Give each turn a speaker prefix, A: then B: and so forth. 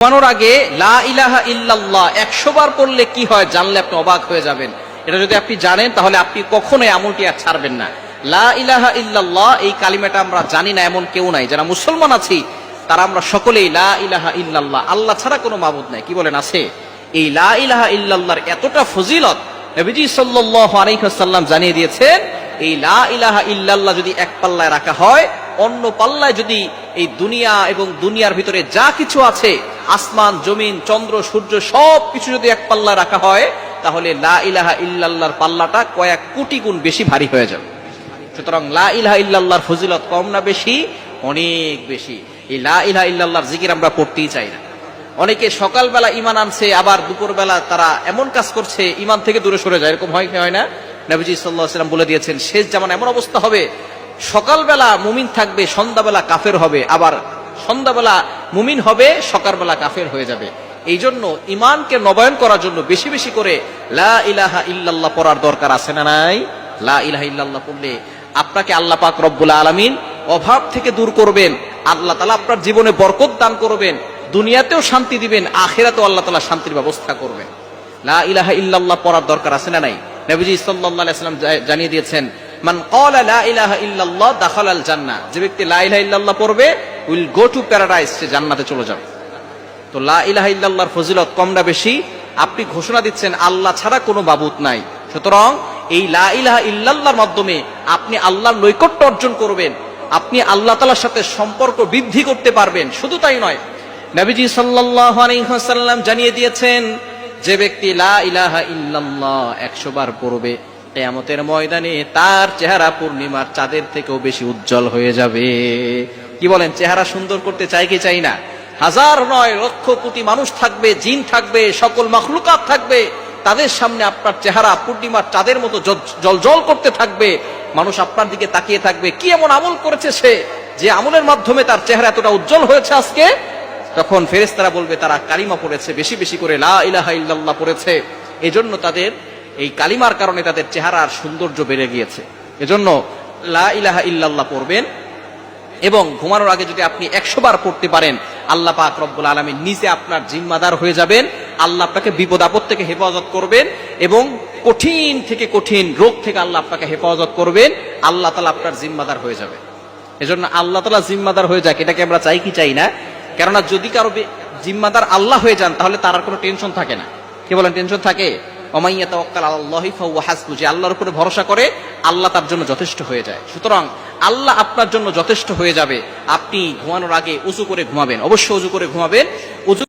A: ঘুমানোর আগে, লা ইলাহা ইল্লাল্লাহ একশো বার পড়লে কি হয় জানলে আপনি অবাক হয়ে যাবেন। এটা যদি আপনি জানেন, তাহলে আপনি কখনোই আমলটি আর ছাড়বেন না। লা ইলাহা ইল্লাল্লাহ এই কালিমাটা আমরা জানি না, এমন কেউ নাই। যারা মুসলমান আছি, তারা আমরা সকলেই লা ইলাহা ইল্লাল্লাহ আল্লাহ ছাড়া কোনো মাবুদ নাই। কি বলেন, আছে? এই লা ইলাহা ইল্লাল্লাহর এতটা ফজিলত নবীজি সাল্লাল্লাহু আলাইহি ওয়াসাল্লাম জানিয়ে দিয়েছেন, এই লা ইলাহা ইল্লাল্লাহ যদি এক পাল্লায় রাখা হয় অন্য পাল্লায় যদি এই দুনিয়া এবং দুনিয়ার ভিতরে যা কিছু আছে, আসমান, জমিন, চন্দ্র, সূর্য, সব কিছু যদি এক পাল্লা রাখা হয়, তাহলে লা ইলাহা ইল্লাল্লাহর পাল্লাটা কয়েক কোটি গুণ বেশি ভারী হয়ে যাবে। সুতরাং লা ইলাহা ইল্লাল্লাহর ফজিলত কম না বেশি, অনেক বেশি। এই লা ইলাহা ইল্লাল্লাহর জিকির আমরা পড়তেই চাই না। অনেকে সকালবেলা ইমান আনছে, আবার দুপুরবেলা তারা এমন কাজ করছে ইমান থেকে দূরে সরে যায়, এরকম হয় কি হয় না? নবীজি সাল্লাহ সাল্লাম বলে দিয়েছেন, শেষ যেমন এমন অবস্থা হবে সকালবেলা মুমিন থাকবে, সন্ধ্যাবেলা কাফের হবে, আবার সন্ধ্যাবেলা মুমিন হবে, সকালবেলা কাফের হয়ে যাবে। এই জন্য ইমানকে নবায়ন করার জন্য বেশি বেশি করে লা ইলাহা ইল্লাল্লাহ পড়ার দরকার আছে না নাই? লা ইলাহা ইল্লাল্লাহ পড়লে আপনাকে আল্লাহ পাক রব্বুল আলামিন অভাব থেকে দূর করবেন, আল্লাহ তালা আপনার জীবনে বরকত দান করবেন, দুনিয়াতেও শান্তি দিবেন, আখেরাতেও আল্লাহ তালা শান্তির ব্যবস্থা করবেন। লা ইলাহা ইল্লাল্লাহ পড়ার দরকার আছে না নাই? নবীজি আলাইহি সাল্লাম জানিয়ে দিয়েছেন মান ক্বালা লা ইলাহা ইল্লাল্লাহ দাখালাল জান্নাহ। যে ব্যক্তি লা ইলাহা ইল্লাল্লাহ পড়বে, উইল গো টু প্যারাডাইস, সে জান্নাতে চলে যাবে। তো লা ইলাহা ইল্লাল্লাহর ফজিলত কম না বেশি। আপনি ঘোষণা দিচ্ছেন, আল্লাহ ছাড়া কোনো বাবুত নাই। সুতরাং এই লা ইলাহা ইল্লাল্লাহর মাধ্যমে আপনি আল্লাহর নৈকট্য অর্জন করবেন। আপনি আল্লাহ তালার সাথে সম্পর্ক বৃদ্ধি করতে পারবেন। শুধু তাই নয়, নবীজি সাল্লাল্লাহু আলাইহি ওয়াসাল্লাম জানিয়ে দিয়েছেন, যে ব্যক্তি লা ইলাহা ইল্লাল্লাহ একশো বার পড়বে কেয়ামতের ময়দানে তার চেহারা পূর্ণিমার চাঁদের থেকেও বেশি উজ্জ্বল হয়ে যাবে। কি বলেন, চেহারা সুন্দর করতে চাই কি চাই না? হাজার নয় লক্ষ কোটি মানুষ থাকবে, জিন থাকবে, সকল মখলুকাত থাকবে। তাদের সামনে আপনার চেহারা পূর্ণিমার চাঁদের মতো জল জল করতে থাকবে। মানুষ আপনার দিকে তাকিয়ে থাকবে, কি এমন আমল করেছে সে? যে আমলের মাধ্যমে তার চেহারা এতটা উজ্জ্বল হয়েছে আজকে? তখন ফেরেস্তারা বলবে, তারা কালিমা পড়েছে, বেশি বেশি করে লা ইলাহা ইল্লাল্লাহ পড়েছে। এজন্য তাদের এই কালিমার কারণে তাদের চেহারার সৌন্দর্য বেড়ে গিয়েছে। এজন্য লা ইলাহা ইল্লাল্লাহ পড়বেন এবং ঘুমানোর আগে যদি আপনি একশো বার পড়তে পারেন, আল্লাহ পাক রব্বুল আলমী নিজে আপনার জিম্মাদার হয়ে যাবেন, আল্লাহ আপনাকে বিপদ আপদ থেকে হেফাজত করবেন এবং কঠিন থেকে কঠিন রোগ থেকে আল্লাহ আপনাকে হেফাজত করবেন, আল্লাহ তালা আপনার জিম্মাদার হয়ে যাবে। এজন্য আল্লাহ তালা জিম্মাদার হয়ে যাক, এটাকে আমরা চাই কি চাই না? কেননা যদি কারও জিম্মাদার আল্লাহ হয়ে যান, তাহলে তার কোনো টেনশন থাকে না। কি বলেন টেনশন থাকে? অমাইয়া তাওয়াক্কাল আল্লাহি ফাহুয়া হাসবু, যে আল্লাহর উপরে ভরসা করে আল্লাহ তার জন্য যথেষ্ট হয়ে যায়। সুতরাং আল্লাহ আপনার জন্য যথেষ্ট হয়ে যাবে। আপনি ঘুমানোর আগে উজু করে ঘুমাবেন, অবশ্যই উজু করে ঘুমাবেন। উজু